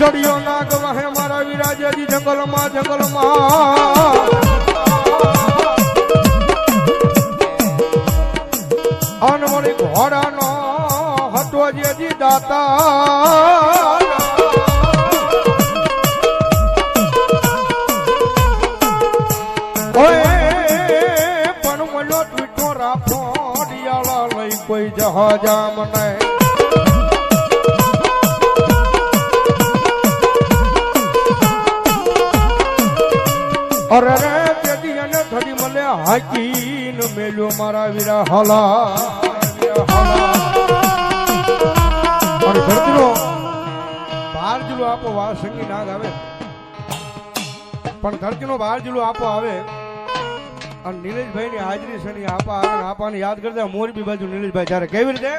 જડિયો નાગ વહે મારા વિરાજેજી જંગલમાં જંગલમાં. અનવળી ઘોડાનો હતો જેજી દાતા પણ મળ્યો ટ્વીટો રાખો લઈ કોઈ જહાજામ મને હાકીન મેલ્યો મારા વીરા હલા. અને ધરતીનો બહાર જિલ્લો આપો વા સંગી નાગ આવે. પણ ધરતીનો બહાર જુલો આપો આવે. અને નીલેશભાઈ ની હાજરી છે ને આપા આવે આપાને યાદ કરતા મોરબી બાજુ નીલેશભાઈ, જ્યારે કેવી રીતે?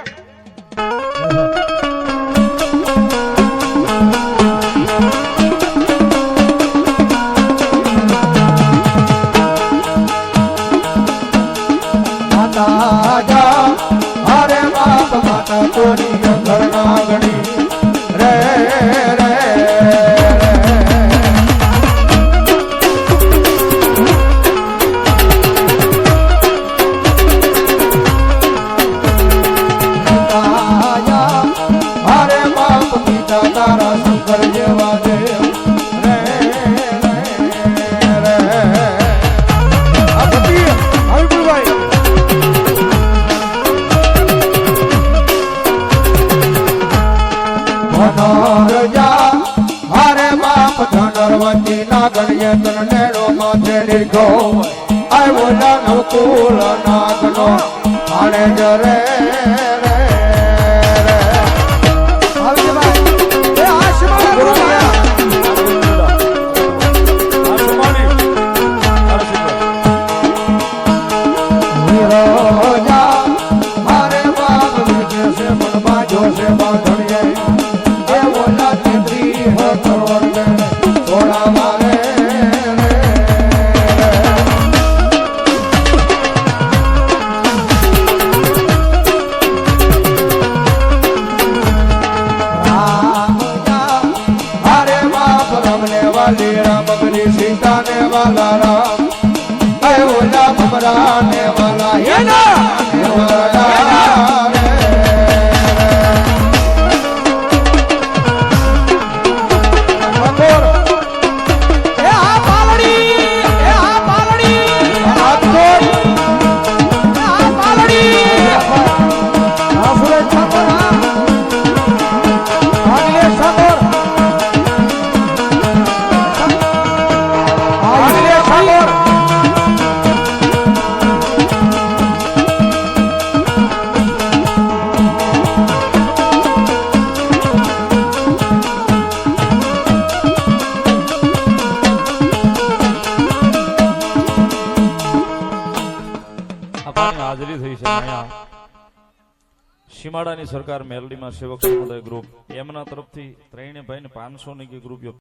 ધનરજા હરે બાપ ધનરવતી ના તન નેડો માથે લીધો આવ્યો દાનવ કુલ નાગનો. હાલે જરે રે વાલી રામ બની સીતા ને વાલા રામ ઓલા ભમરા ને વાલા હાજરી થઈ છે. અહીંયા સીમાડાની સરકાર મેલડીમાં સેવક સમુદાય ગ્રુપ એમના તરફથી ત્રણે ભાઈને પાંચસો ની ગ્રુપ